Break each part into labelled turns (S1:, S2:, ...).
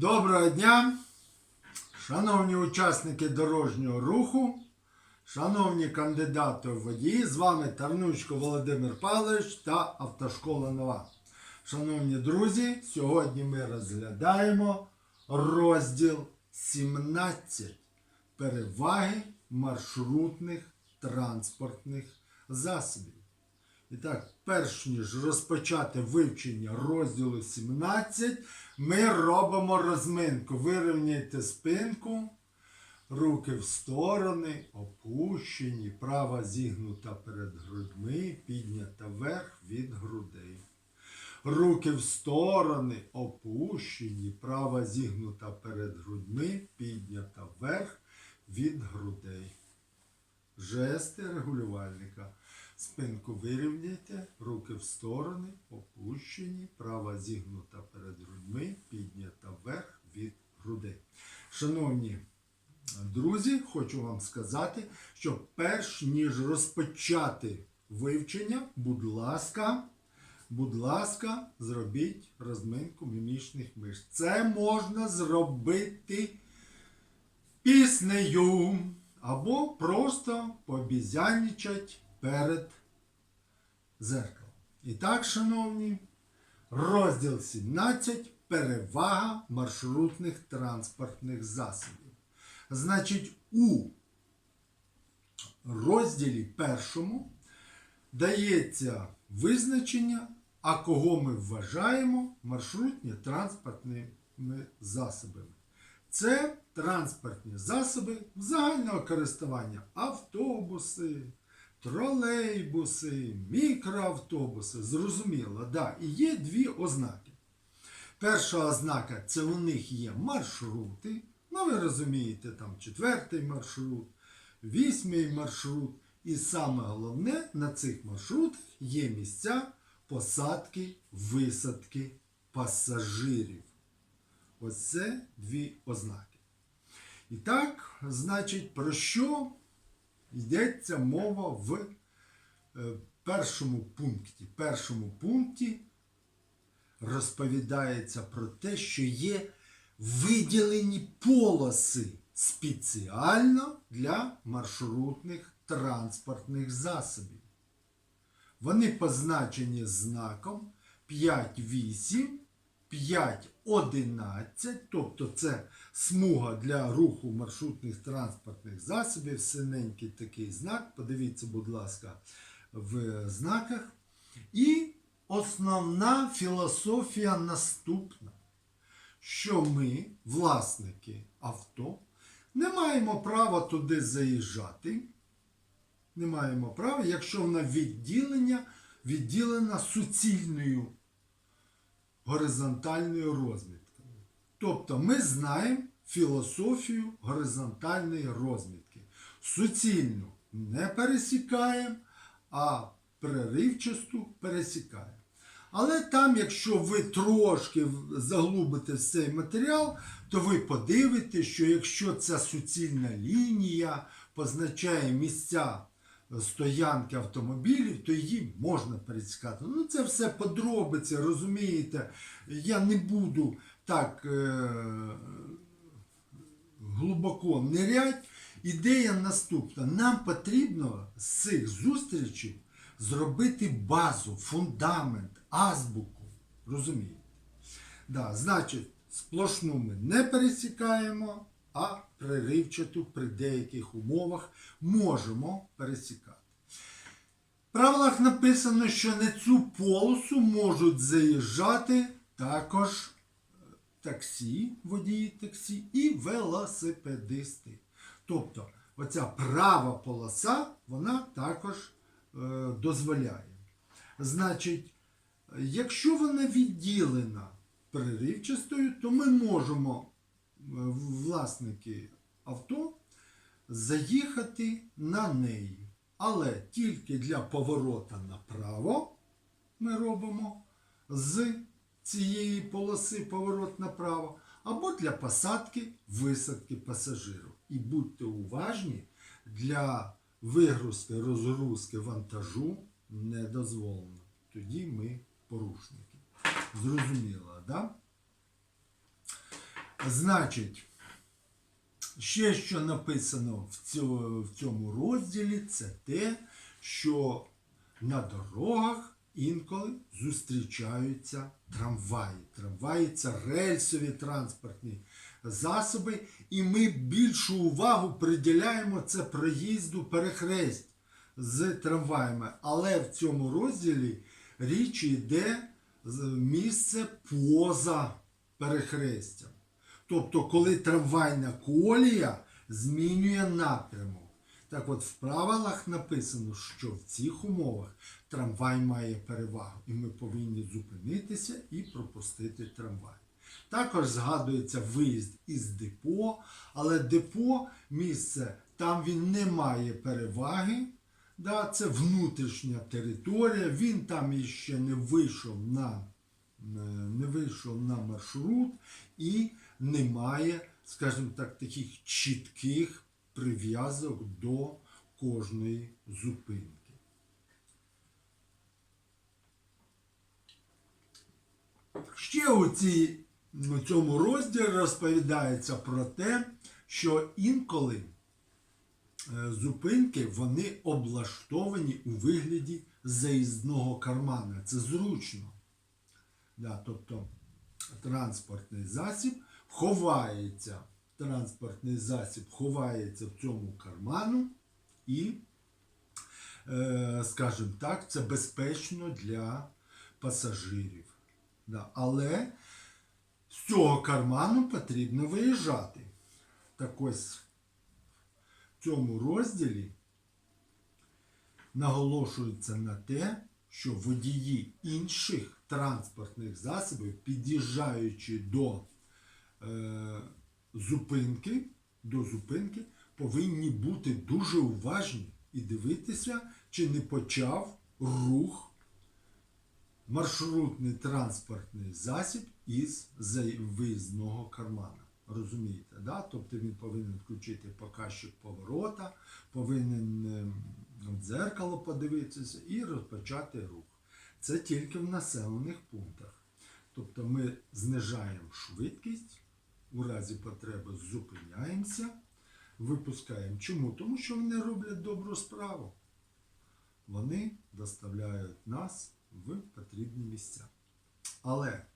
S1: Доброго дня, шановні учасники дорожнього руху, шановні кандидати в водії, з вами Тарнучко Володимир Павлович та Автошкола Нова. Шановні друзі, сьогодні ми розглядаємо розділ 17 переваги маршрутних транспортних засобів. І так, перш ніж розпочати вивчення розділу 17, ми робимо розминку. Вирівняйте спинку, руки в сторони, опущені, права зігнута перед грудьми, піднята вверх від грудей. Руки в сторони, опущені, права зігнута перед грудьми, піднята вверх від грудей. Жести регулювальника. Спинку вирівняйте, руки в сторони, опущені, права зігнута перед грудьми, піднята вверх від грудей. Шановні друзі, хочу вам сказати, що перш ніж розпочати вивчення, будь ласка, будь ласка, зробіть розминку мімічних мишць. Це можна зробити піснею або просто побізянічать перед зеркалом. І так, шановні, розділ 17 перевага маршрутних транспортних засобів. Значить, у розділі першому дається визначення, а кого ми вважаємо маршрутні транспортними засобами. Це транспортні засоби загального користування автобуси, тролейбуси, мікроавтобуси. Зрозуміло, да. І є дві ознаки. Перша ознака це у них є маршрути. Ну, ви розумієте, там четвертий маршрут, вісьмий маршрут. І саме головне, на цих маршрутах є місця посадки, висадки пасажирів. Ось це дві ознаки. І так, значить, про що йдеться мова в е, першому пункті? В першому пункті розповідається про те, що є виділені полоси спеціально для маршрутних транспортних засобів. Вони позначені знаком 5-8, 5-11, тобто це смуга для руху маршрутних транспортних засобів, синенький такий знак. Подивіться, будь ласка, в знаках. І основна філософія наступна, що ми, власники авто, не маємо права туди заїжджати. Не маємо права, якщо вона відділення, відділена суцільною горизонтальною розміткою. Тобто ми знаємо філософію горизонтальної розмітки. Суцільну не пересікаємо, а переривчасту пересікаємо. Але там, якщо ви трошки заглубите в цей матеріал, то ви подивитесь, що якщо ця суцільна лінія позначає місця стоянки автомобілів, то її можна пересікати. Ну, це все подробиці, розумієте. Я не буду так е- глибоко нирять. Ідея наступна. Нам потрібно з цих зустрічей зробити базу, фундамент, азбуку. Розумієте? Да, Значить, сплошну ми не пересікаємо, а приривчату при деяких умовах можемо пересікати. В правилах написано, що на цю полосу можуть заїжджати також таксі, водії таксі і велосипедисти. Тобто, оця права полоса, вона також е, дозволяє. Значить, якщо вона відділена приривчастою, то ми можемо, е, власники авто, заїхати на неї. Але тільки для поворота направо ми робимо з цієї полоси поворот направо, або для посадки висадки пасажиру. І будьте уважні, для вигрузки, розгрузки вантажу не дозволено. Тоді ми порушники. Зрозуміло, да? Значить, ще що написано в цьому, розділі, це те, що на дорогах інколи зустрічаються трамваї. Трамваї це рельсові транспортні засоби, і ми більшу увагу приділяємо це проїзду перехресть з трамваями. Але в цьому розділі річ йде місце поза перехрестям. Тобто, коли трамвайна колія змінює напрямок. Так от в правилах написано, що в цих умовах трамвай має перевагу, і ми повинні зупинитися і пропустити трамвай. Також згадується виїзд із депо, але депо місце там він не має переваги. Да, це внутрішня територія, він там іще не вийшов на, е, не вийшов на маршрут і немає, скажімо так, таких чітких прив'язок до кожної зупинки. Ще у, цій, у цьому розділі розповідається про те, що інколи е, зупинки вони облаштовані у вигляді заїзного кармана. Це зручно. Да, тобто транспортний засіб ховається, транспортний засіб ховається в цьому карману і, е, скажімо так, це безпечно для пасажирів. Але з цього карману потрібно виїжджати. Так ось в цьому розділі наголошується на те, що водії інших транспортних засобів, під'їжджаючи до зупинки, до зупинки, повинні бути дуже уважні і дивитися, чи не почав рух маршрутний транспортний засіб із виїзного кармана. Розумієте, да? Тобто він повинен включити показчик поворота, повинен ем, в дзеркало подивитися і розпочати рух. Це тільки в населених пунктах. Тобто ми знижаємо швидкість, у разі потреби зупиняємося, випускаємо. Чому? Тому що вони роблять добру справу. Вони доставляють нас в потрібні місця. Але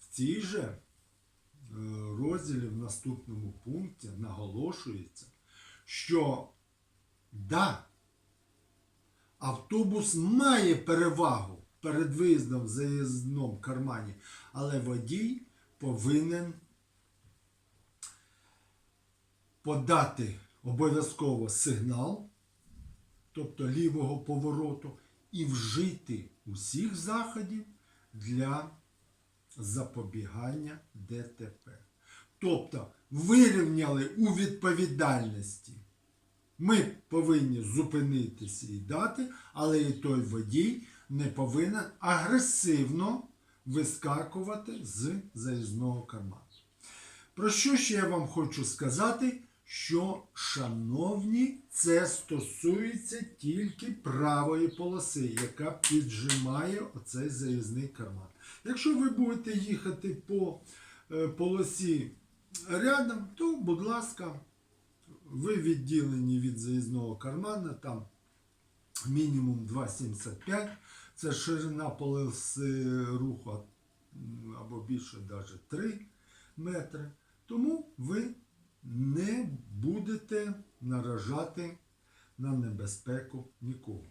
S1: в цій же е, розділі в наступному пункті наголошується, що да, автобус має перевагу перед виїздом в заїзному кармані, але водій повинен подати обов'язково сигнал, тобто лівого повороту, і вжити усіх заходів для запобігання ДТП. Тобто вирівняли у відповідальності. Ми повинні зупинитися і дати, але і той водій не повинен агресивно вискакувати з заїзного карману. Про що ще я вам хочу сказати? Що, шановні, це стосується тільки правої полоси, яка піджимає оцей заїзний карман. Якщо ви будете їхати по е, полосі рядом, то, будь ласка, ви відділені від заїзного кармана, там мінімум 2,75. Це ширина полоси руху або більше навіть 3 метри. Тому ви не будете наражати на небезпеку нікого.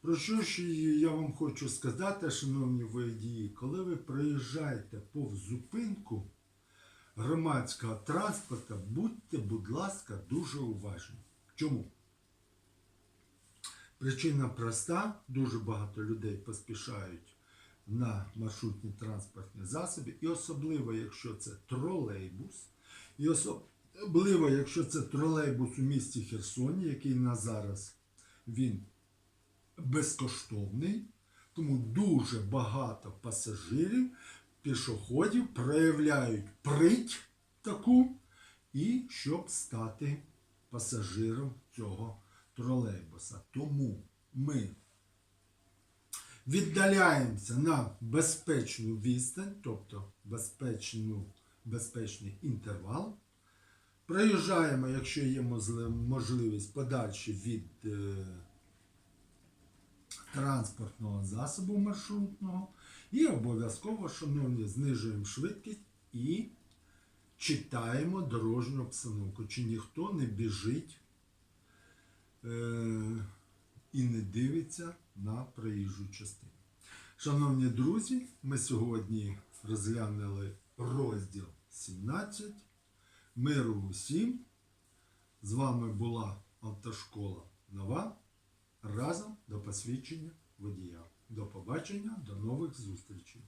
S1: Про що ж я вам хочу сказати, шановні водії, коли ви проїжджаєте повз зупинку громадського транспорту, будьте, будь ласка, дуже уважні. Чому? Причина проста, дуже багато людей поспішають на маршрутні транспортні засоби, і особливо, якщо це тролейбус, і особливо, якщо це тролейбус у місті Херсоні, який на зараз він безкоштовний, тому дуже багато пасажирів, пішоходів проявляють прить таку, і щоб стати пасажиром цього тролейбуса. Тому ми віддаляємося на безпечну відстань, тобто безпечну безпечний інтервал. Проїжджаємо, якщо є можливість, подальше від е, транспортного засобу маршрутного. І обов'язково, шановні, знижуємо швидкість і читаємо дорожню обстановку. Чи ніхто не біжить е, і не дивиться на проїжджу частину. Шановні друзі, ми сьогодні розглянули розділ 17. Миру усім. З вами була автошкола Нова. Разом до посвідчення водія. До побачення, до нових зустрічей.